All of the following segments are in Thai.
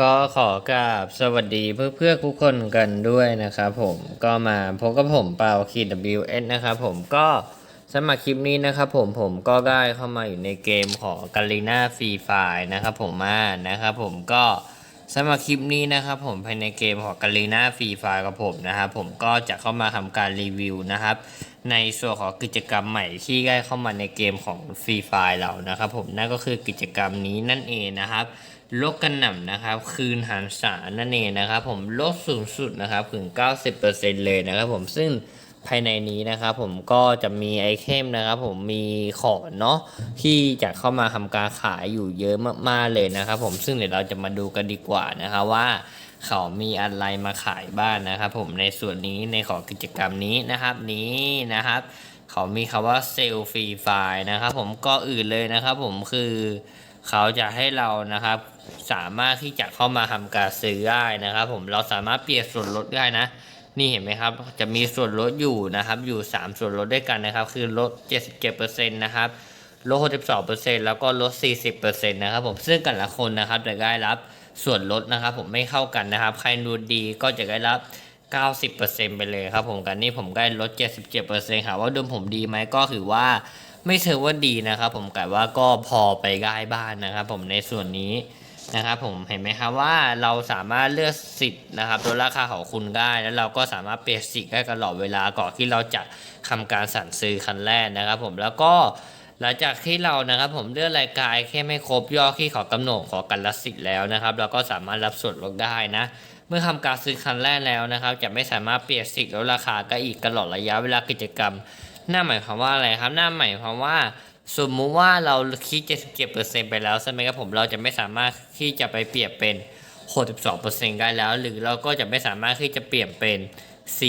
ก็ขอกราบสวัสดีเพื่อเพื่อทุกคนกันด้วยนะครับผมก็มาพบกับผมเปาคีด WS นะครับผมก็สำหรับคลิปนี้นะครับผมผมก็ได้เข้ามาอยู่ในเกมของกาลินาฟรีไฟนะครับผมมานะครับผมก็ สำหรับคลิปนี้นะครับผมภายในเกมของกาลีนาฟรีไฟกับผมนะครับผมก็จะเข้ามาทำการรีวิวนะครับ ในส่วนของกิจกรรมใหม่ที่ได้เข้ามาในเกมของฟรีไฟเรานะครับผมนั่นก็คือกิจกรรมนี้นั่นเองนะครับลดกันหน่ำนะครับคืนหันษานั่นเองนะครับผมลดสูงสุดนะครับถึง 90%เลยนะครับผมซึ่ง ภายในนี้นะครับผมก็จะมีไอเทมนะครับผมมีของเนาะที่จะเข้ามาทำการขายอยู่เยอะมากๆเลยนะครับผมซึ่งเดี๋ยวเราจะมาดูกันดีกว่านะครับว่าเขามีอะไรมาขายบ้างนะครับผมในส่วนนี้ในของกิจกรรมนี้นะครับนี้นะครับ เขามีคำว่าเซลฟรีไฟล์นะครับผมก็อื่นเลยนะครับผมคือเขาจะให้เรานะครับสามารถที่จะเข้ามาทำการซื้อได้นะครับผมเราสามารถเปลี่ยนส่วนลดได้นะ นี่เห็นไหมครับ จะมีส่วนลดอยู่นะครับ อยู่ 3 ส่วนลดด้วยกันนะครับ คือลด 77%นะครับ ลด 62%แล้วก็ลด 40%นะครับผม ซึ่งแต่ละคนนะครับจะได้รับส่วนลดนะครับ ผมไม่เข้ากันนะครับ ใครดูดีก็จะได้รับ 90%ไปเลยครับผมกันนี่ผมได้ลด 77%ค่ะว่าดวงผมดีไหมก็ถือว่าไม่เชิงว่าดีนะครับ ผมแต่ว่าก็พอไปได้บ้างนะครับ ผมในส่วนนี้ นะครับผมเห็นไหมครับว่าเราสามารถเลือกสิทธิ์นะครับลดราคาของคุณได้ แล้วเราก็สามารถเปลี่ยนสิทธิ์ได้ตลอดเวลาก่อนที่เราจะทำการสั่งซื้อคันแรกนะครับ ผมแล้วก็หลังจากที่เรานะครับผมเลือกรายการแค่ไม่ครบยอดที่ขอกำหนดขอกันละสิทธิ์แล้วนะครับ เราก็สามารถรับส่วนลดได้นะเมื่อทำการซื้อคันแรกแล้วนะครับ จะไม่สามารถเปลี่ยนสิทธิ์ลดราคาก็อีกตลอดระยะเวลากิจกรรม หน่าหมายความว่าอะไรครับ หน่าหมายความว่า สมมุติว่าเราคิด77%ไปแล้วใช่ไหมครับผมเราจะไม่สามารถที่จะไปเปลี่ยนเป็น62%ได้แล้ว หรือเราก็จะไม่สามารถที่จะเปลี่ยนเป็น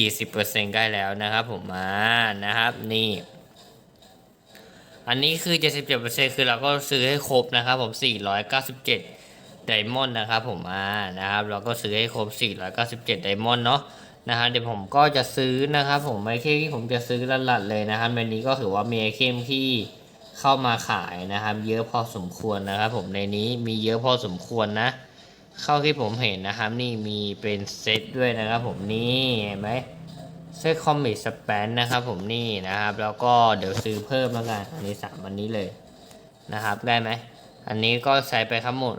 40%ได้แล้วนะครับผมมานะครับนี่ อันนี้คือ77%คือเราก็ซื้อให้ครบนะครับผม497ไดมอนด์นะครับผมอ่านะครับ เราก็ซื้อให้ครบ 497 ไดมอนด์เนาะนะฮะเดี๋ยวผมก็จะซื้อนะครับผมไอเทมที่ผมจะซื้อหลัดๆเลยนะครับในนี้ก็ถือว่ามีไอเทมที่ เข้ามาขายนะครับ เยอะพอสมควรนะครับ ผมในนี้มีเยอะพอสมควรนะเข้าที่ผมเห็นนะครับ นี่มีเป็นเซตด้วยนะครับ ผมนี่เห็นไหมเซตคอมมิชสแปนนะครับ ผมนี่นะครับ แล้วก็เดี๋ยวซื้อเพิ่มแล้วกันอันนี้สามอันนี้เลยนะครับได้ไหมอันนี้ก็ใช้ไปทั้งหมด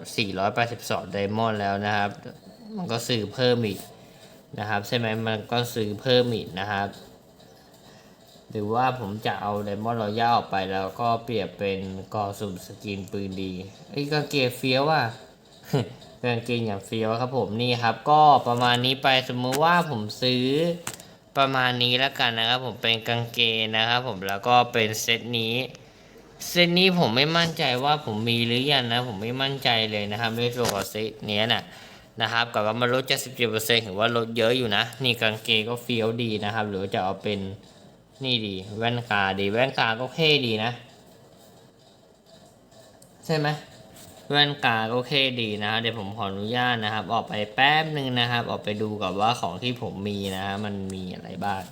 482ไดมอนด์แล้วนะครับ มันก็ซื้อเพิ่มอีกนะครับ ใช่ไหมมันก็ซื้อเพิ่มอีกนะครับ หรือว่าผมจะเอาไดมอนด์รอย่าออกไปแล้วก็เปลี่ยนเป็นกอสุ่มสกินปืนดีไอ้กางเกงเฟี้ยวอะกางเกงอย่างเฟี้ยวครับผมนี่ครับ ก็ประมาณนี้ไปสมมุติว่าผมซื้อประมาณนี้แล้วกันนะครับ ผมเป็นกางเกงนะครับ ผมแล้วก็เป็นเซตนี้เซตนี้ผมไม่มั่นใจว่าผมมีหรือยังนะ ผมไม่มั่นใจเลยนะครับในตัวของเซตเนี้ยนะนะครับกับว่ามันลด77%ถือว่าลดเยอะอยู่นะ นี่กางเกงก็เฟี้ยวดีนะครับ หรือว่าจะเอาเป็น นี่ดีแว่นตาดี แว่นตาก็เท่ดีนะ ใช่ไหมแว่นตาก็โอเคดีนะครับเดี๋ยวผมขออนุญาตนะครับ ออกไปแป๊บหนึ่งนะครับ ออกไปดูกับว่าของที่ผมมีนะฮะมันมีอะไรบ้าง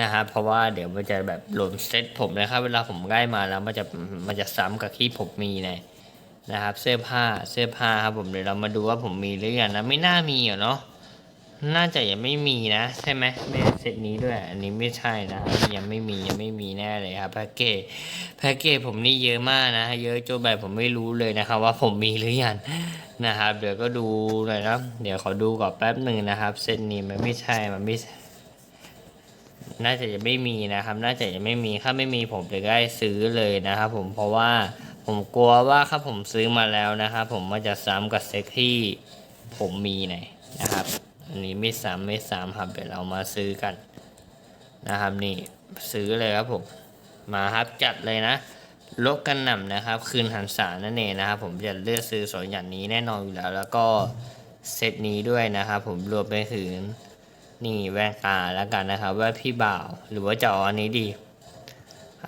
นะครับเพราะว่าเดี๋ยวมันจะแบบหล่นเซตผมนะครับ เวลาผมได้มาแล้วมันจะมันจะซ้ำกับที่ผมมีในนะครับ เสื้อผ้าเสื้อผ้าครับผมเดี๋ยวเรามาดูว่าผมมีหรือยังนะไม่น่ามีอะเนาะ น่าจะยังไม่มีนะ ใช่ไหมไม่เซตนี้ด้วย อันนี้ไม่ใช่นะครับยังไม่มียังไม่มีแน่เลยครับแพ็กเกจแพ็กเกจผมนี่เยอะมากนะ เยอะจนแบบผมไม่รู้เลยนะครับ ว่าผมมีหรือยังนะครับ เดี๋ยวก็ดูหน่อยนะเดี๋ยวขอดูก่อนแป๊บหนึ่งนะครับ เซตนี้มันไม่ใช่มันไม่น่าจะยังไม่มีนะครับ น่าจะยังไม่มีถ้าไม่มีผมจะได้ซื้อเลยนะครับ ผมเพราะว่าผมกลัวว่าถ้าผมซื้อมาแล้วนะครับผมมันจะซ้ำกับเซตที่ผมมีหน่อยนะครับ นนี้ไม่ซ้ำไม่ซ้ำครับเดี๋ยวเรามาซื้อกันนะครับนี่ซื้อเลยครับผมมาครับจัดเลยนะลดกันหน่ำนะครับ คืนหันษานั่นเองนะครับ ผมจะเลือกซื้อสองอย่างนี้แน่นอนอยู่แล้ว แล้วก็เซตนี้ด้วยนะครับ ผมรวมไปถึงนี่แว่นตาแล้วกันนะครับว่นพี่บ่าวหรือว่าจะเอาอันนี้ดี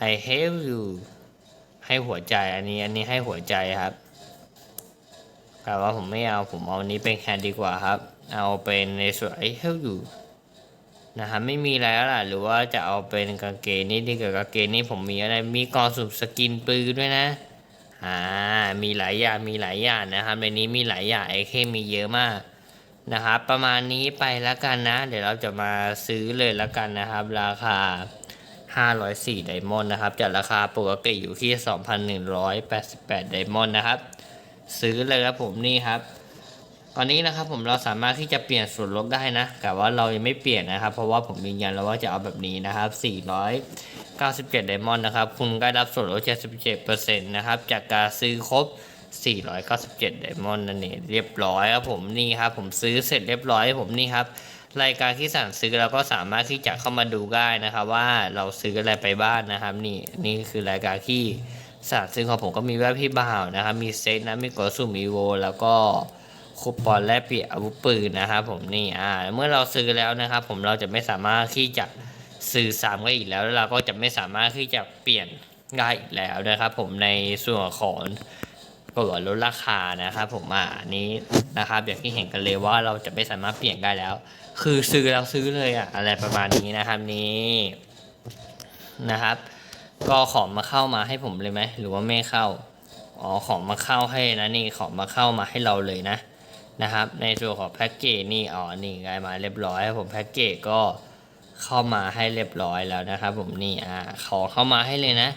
I have you ให้หัวใจอันนี้อันนี้ให้หัวใจครับ แต่ว่าผมไม่เอาผมเอาอันนี้เป็นแคนดีกว่าครับ เอาเป็นในส่วน I have you นะครับไม่มีแล้วล่ะ หรือว่าจะเอาเป็นกางเกงนี่ดีกับกางเกงนี่ผมมีอะไรมีกองสุ่มสกินปืนด้วยนะอ่ามีหลายอย่างมีหลายอย่างนะครับในนี้มีหลายอย่างไอเคมีเยอะมากนะครับประมาณนี้ไปแล้วกันนะ เดี๋ยวเราจะมาซื้อเลยแล้วกันนะครับ ราคา 504ไดมอนด์นะครับจากราคาปกติอยู่ที่ 2,188ไดมอนด์นะครับ ซื้อเลยครับผมนี่ครับ ตอนนี้นะครับผมเราสามารถที่จะเปลี่ยนส่วนลดได้นะแต่ว่าเรายังไม่เปลี่ยนนะครับ เพราะว่าผมยืนยันแล้วว่าจะเอาแบบนี้นะครับ 497 ไดมอนด์นะครับ คุณได้รับส่วนลด 77%นะครับ จากการซื้อครบ 497 ไดมอนด์นั่นเองเรียบร้อยครับผมนี่ครับผมซื้อเสร็จเรียบร้อยผมนี่ครับรายการที่สั่งซื้อเราก็สามารถที่จะเข้ามาดูได้นะครับ ว่าเราซื้ออะไรไปบ้างนะครับ นี่นี่คือรายการที่สั่งซื้อของผมก็มีแว่พี่บ่าวนะครับ มีเซตนะมีกดสุ่มมีโว แล้วก็ คูปองแลกเปลี่ยนอาวุธปืนนะครับผมนี่อ่าเมื่อเราซื้อแล้วนะครับ ผมเราจะไม่สามารถที่จะซื้อซ้ำได้อีกแล้วแล้วเราก็จะไม่สามารถที่จะเปลี่ยนได้อีกแล้วนะครับ ผมในส่วนของกดลดราคานะครับ ผมอ่าอันนี้นะครับอย่างที่เห็นกันเลยว่าเราจะไม่สามารถเปลี่ยนได้แล้ว คือซื้อแล้วซื้อเลยอะอะไรประมาณนี้นะครับนี้นะครับ ก็ขอมาเข้ามาให้ผมเลยไหมหรือว่าไม่เข้าอ๋อของมาเข้าให้นะนี่ของมาเข้ามาให้เราเลยนะ นะครับ ในส่วนของแพ็กเกจนี่อ๋อนี่ไงมาเรียบร้อยครับผมแพ็กเกจก็เข้ามาให้เรียบร้อยแล้วนะครับ ผมนี่อ่าขอเข้ามาให้เลยนะ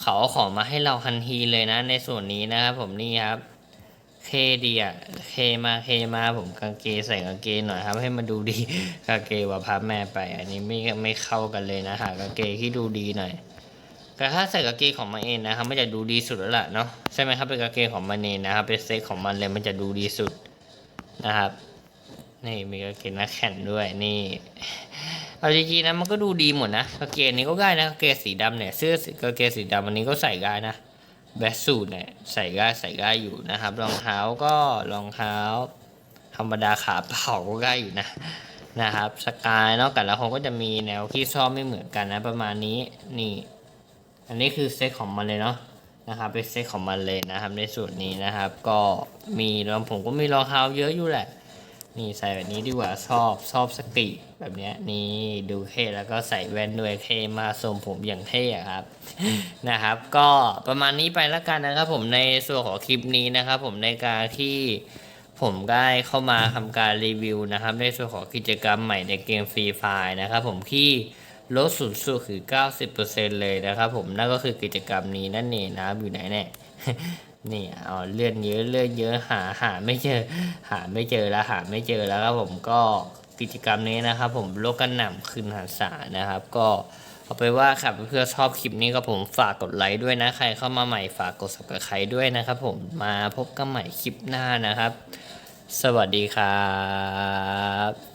เขาของมาให้เราทันทีเลยนะ ในส่วนนี้นะครับผมนี่ครับเคดีอะเคมาเคมาผมกางเกงใส่กางเกงหน่อยครับ ให้มันดูดีกางเกงว่าพับแม่ไป อันนี้ไม่ไม่เข้ากันเลยนะหากางเกงที่ดูดีหน่อยแต่ถ้าใส่กางเกงของมันเองนะครับมันจะดูดีสุดแล้วล่ะเนาะใช่ไหมครับเป็นกางเกงของมันเองนะครับเป็นเซ็ตของมันเลยมันจะดูดีสุด นะครับ นี่มีกางเกงนักแข่งด้วยนี่เอาจริงๆนะมันก็ดูดีหมดนะกางเกงนี้ก็ได้นะกางเกงสีดำเนี่ยเสื้อกางเกงสีดำอันนี้ก็ใส่ได้นะแบสสูทเนี่ยใส่ได้ใส่ได้อยู่นะครับรองเท้าก็รองเท้า ธรรมดาขาเปล่าก็ได้อยู่นะนะครับสกายเนาะแต่ละคนก็จะมีแนวที่ชอบไม่เหมือนกันนะประมาณนี้นี่ อันนี้คือเซตของมันเลยเนาะ นะครับเป็นเซตของมันเลยนะครับ ในส่วนนี้นะครับ ก็มีรองผมก็มีรองเท้าเยอะอยู่แหละ นี่ใส่แบบนี้ดีกว่าชอบชอบสตรีแบบเนี้ยนี่ดูเท่แล้วก็ใส่แว่นด้วยเท่มาทรงผมอย่างเท่อะครับนะครับ ก็ประมาณนี้ไปแล้วกันนะครับ ผมในส่วนของคลิปนี้นะครับ ผมในการที่ผมได้เข้ามาทำการรีวิวนะครับ ในส่วนของกิจกรรมใหม่ในเกมฟรีไฟนะครับ ผมที่ ลดสูงสุดคือ 90%เลยนะครับผมนั่นก็คือกิจกรรมนี้นั่นเองนะครับอยู่ไหนเนี่ยนี่เอาเลื่อนเยอะเลื่อนเยอะหาหาไม่เจอ หาไม่เจอแล้วหาไม่เจอแล้วครับผมก็กิจกรรมนี้นะครับ ผมโลกกันหน่ำคืนหันษานะครับ ก็เอาไปว่าครับเพื่อชอบคลิปนี้ก็ผมฝากกดไลค์ด้วยนะใครเข้ามาใหม่ฝากกด subscribe ด้วยนะครับ ผมมาพบกันใหม่คลิปหน้านะครับ สวัสดีครับ